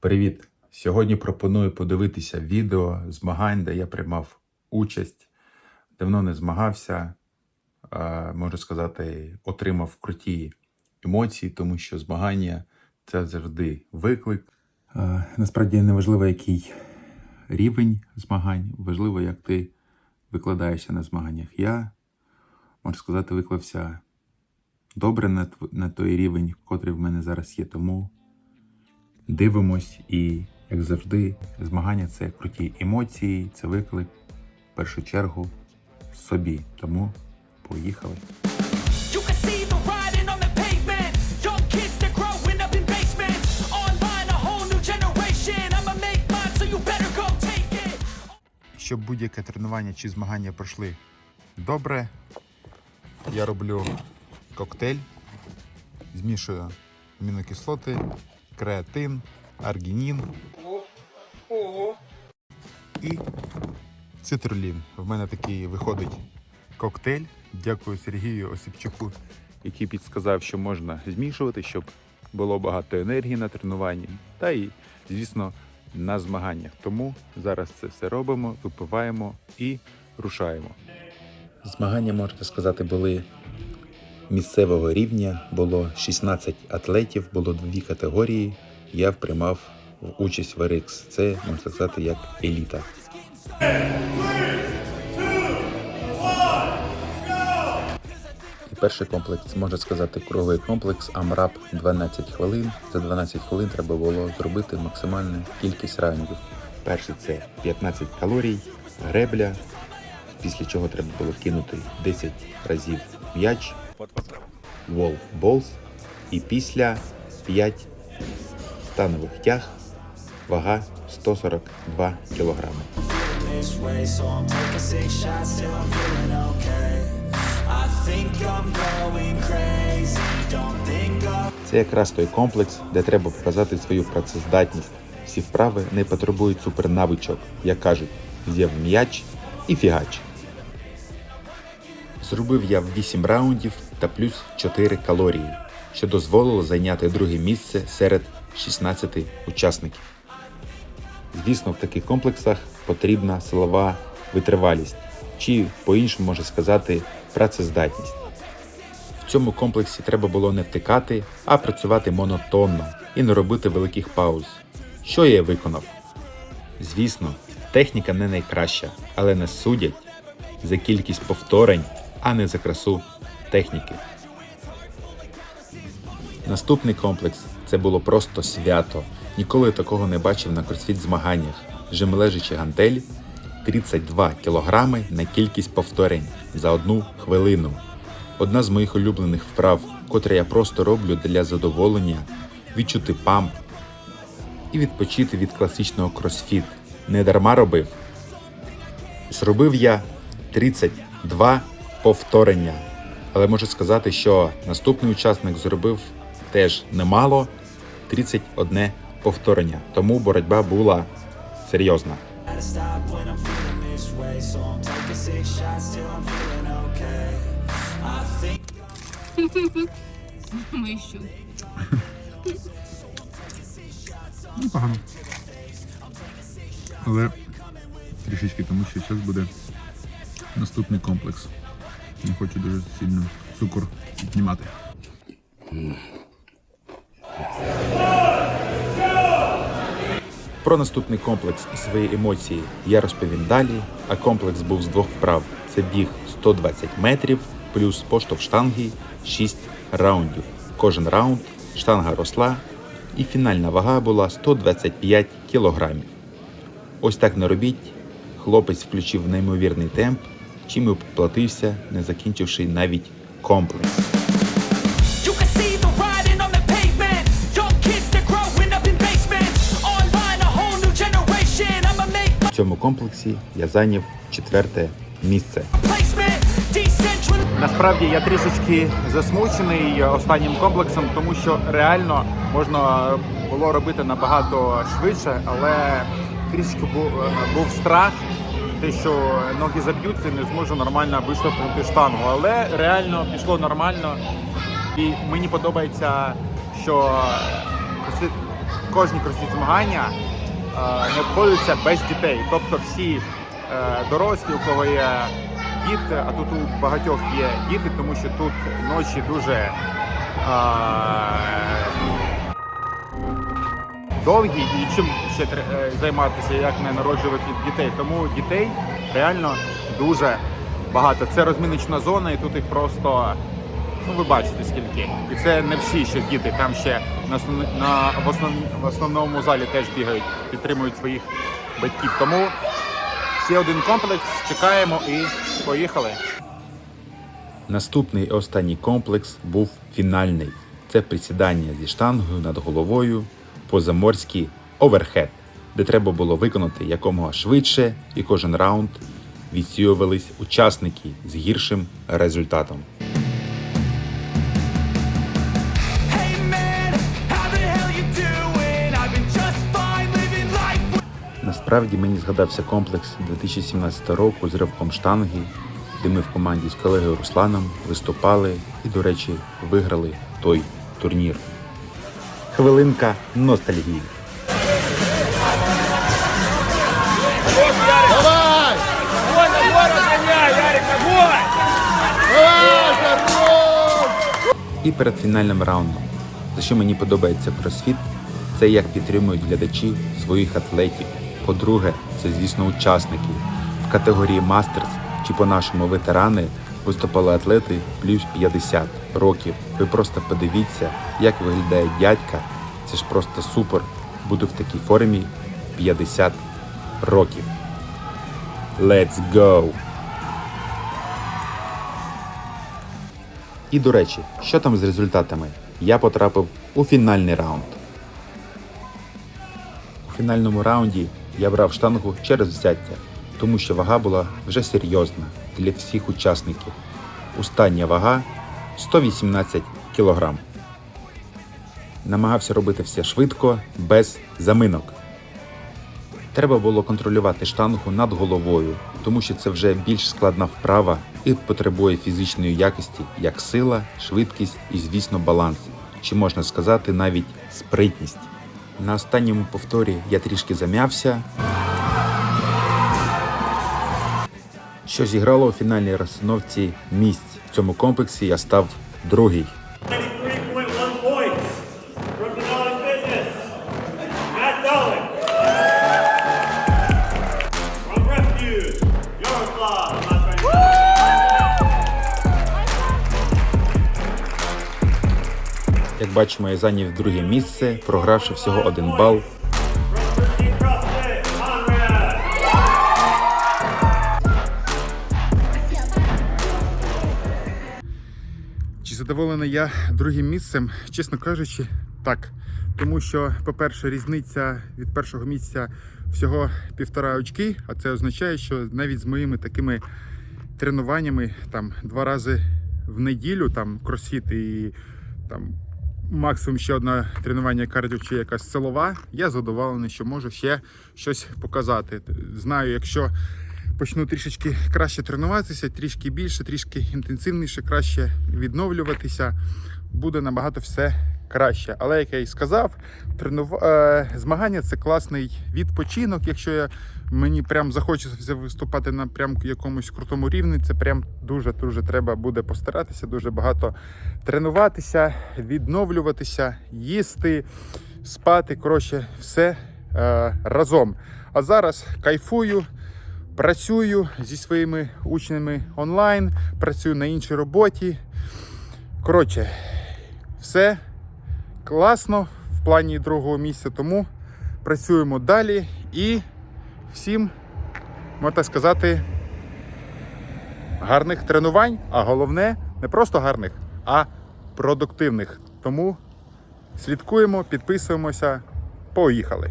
Привіт! Сьогодні пропоную подивитися відео змагань, де я приймав участь. Давно не змагався, можу сказати, отримав круті емоції, тому що змагання це завжди виклик. Насправді не важливо, який рівень змагань, важливо, як ти викладаєшся на змаганнях. Я, можу сказати, виклався добре на той рівень, котрий в мене зараз є. Тому дивимось і, як завжди, змагання це круті емоції, це виклик в першу чергу собі. Тому поїхали. Щоб будь-яке тренування чи змагання пройшли добре, я роблю коктейль, змішую амінокислоти, креатин, аргінін і цитрулін. В мене такий виходить коктейль. Дякую Сергію Осипчуку, який підсказав, що можна змішувати, щоб було багато енергії на тренуванні. Та і, звісно, на змаганнях. Тому зараз це все робимо, випиваємо і рушаємо. Змагання, можна сказати, були місцевого рівня. Було 16 атлетів, було дві категорії. Я приймав участь в RX. Це можна сказати як еліта. Перший комплекс, можна сказати, круговий комплекс Амрап 12 хвилин. За 12 хвилин треба було зробити максимальну кількість раундів. Перший це 15 калорій, гребля, після чого треба було кинути 10 разів м'яч, wall balls і після 5 станових тяг, вага 142 кілограми. This way, so I'm taking six shots till I'm feeling okay. I think I'm going crazy. Don't think I'm. Це якраз той комплекс, де треба показати свою працездатність. Всі вправи не потребують супернавичок, як кажуть, з'яв м'яч і фігач. Зробив я 8 раундів та плюс 4 калорії, що дозволило зайняти друге місце серед 16 учасників. Звісно, в таких комплексах потрібна силова витривалість, чи по-іншому можна сказати, працездатність. В цьому комплексі треба було не втикати, а працювати монотонно і не робити великих пауз. Що я виконав? Звісно, техніка не найкраща, але не судять за кількість повторень, а не за красу техніки. Наступний комплекс це було просто свято. Ніколи такого не бачив на кросфіт змаганнях. Жимлежачі гантель 32 кілограми на кількість повторень за одну хвилину. Одна з моїх улюблених вправ, котре я просто роблю для задоволення, відчути памп і відпочити від класичного кросфіт. Не дарма робив. Зробив я 32 повторення. Але можу сказати, що наступний учасник зробив теж немало 31 повторення. Тому боротьба була серйозна. Непогано. Але трішечки, тому що зараз буде наступний комплекс. Не хочу дуже сильно цукор піднімати. Про наступний комплекс і свої емоції я розповім далі. А комплекс був з двох вправ: це біг 120 метрів, плюс поштовх штанги 6 раундів. Кожен раунд штанга росла, і фінальна вага була 125 кілограмів. Ось так не робіть. Хлопець включив неймовірний темп, чим і поплатився, не закінчивши навіть комплекс. В цьому комплексі я зайняв четверте місце. Насправді я трішечки засмучений останнім комплексом, тому що реально можна було робити набагато швидше, але трішки був, був страх, те, що ноги заб'ються не зможу нормально виштовхнути штангу. Але реально пішло нормально. І мені подобається, що кожні кросфіт змагання е, не обходяться без дітей. Тобто всі е, дорослі, у кого є діти, а тут у багатьох є діти, тому що тут ночі дуже е, довгі і чим ще е, займатися, як не народжувати дітей. Тому дітей реально дуже багато. Це розміночна зона, і тут їх просто. Ну, ви бачите скільки. І це не всі ще діти. Там ще на, на в, основ, в основному залі теж бігають, підтримують своїх батьків. Тому ще один комплекс. Чекаємо і поїхали. Наступний і останній комплекс був фінальний. Це присідання зі штангою над головою, позаморський оверхед, де треба було виконати якомога швидше, і кожен раунд відсіювались учасники з гіршим результатом. Насправді мені згадався комплекс 2017 року з ривком штанги, де ми в команді з колегою Русланом виступали і, до речі, виграли той турнір. Хвилинка ностальгії. І перед фінальним раундом. За що мені подобається кросфіт, це як підтримують глядачі своїх атлетів. По-друге, це, звісно, учасники. В категорії мастерс чи по-нашому ветерани виступали атлети плюс 50 років. Ви просто подивіться, як виглядає дядька. Це ж просто супер. Буду в такій формі 50 років. Let's go! І до речі, що там з результатами? Я потрапив у фінальний раунд. У фінальному раунді я брав штангу через взяття, тому що вага була вже серйозна для всіх учасників. Остання вага 118 кг. Намагався робити все швидко, без заминок. Треба було контролювати штангу над головою, тому що це вже більш складна вправа і потребує фізичної якості, як сила, швидкість і, звісно, баланс, чи можна сказати навіть спритність. На останньому повторі я трішки зам'явся, що зіграло у фінальній розстановці місць. В цьому комплексі я став другий. 93.1 points from Denali Fitness. Matt Dolan. From Refuge, Yaroslav Matveyevich. Як бачимо, я зайняв друге місце, програвши всього один бал задоволений я другим місцем? Чесно кажучи, так. Тому що, по-перше, різниця від першого місця всього півтора очки, а це означає, що навіть з моїми такими тренуваннями там два рази в неділю, там кросфіт і там максимум ще одне тренування кардіо чи якась силова, я задоволений, що можу ще щось показати. Знаю, якщо почну трішечки краще тренуватися, трішки більше, трішки інтенсивніше, краще відновлюватися, буде набагато все краще. Але як я і сказав, тренув... е, змагання це класний відпочинок. Якщо я мені прям захочеться виступати на прям якомусь крутому рівні, це прям дуже дуже треба буде постаратися, дуже багато тренуватися, відновлюватися, їсти, спати. Коротше, все е, разом. А зараз кайфую. Працюю зі своїми учнями онлайн, працюю на іншій роботі. Коротше, все класно в плані другого місця, тому працюємо далі і всім, можна сказати, гарних тренувань, а головне, не просто гарних, а продуктивних. Тому слідкуємо, підписуємося. Поїхали!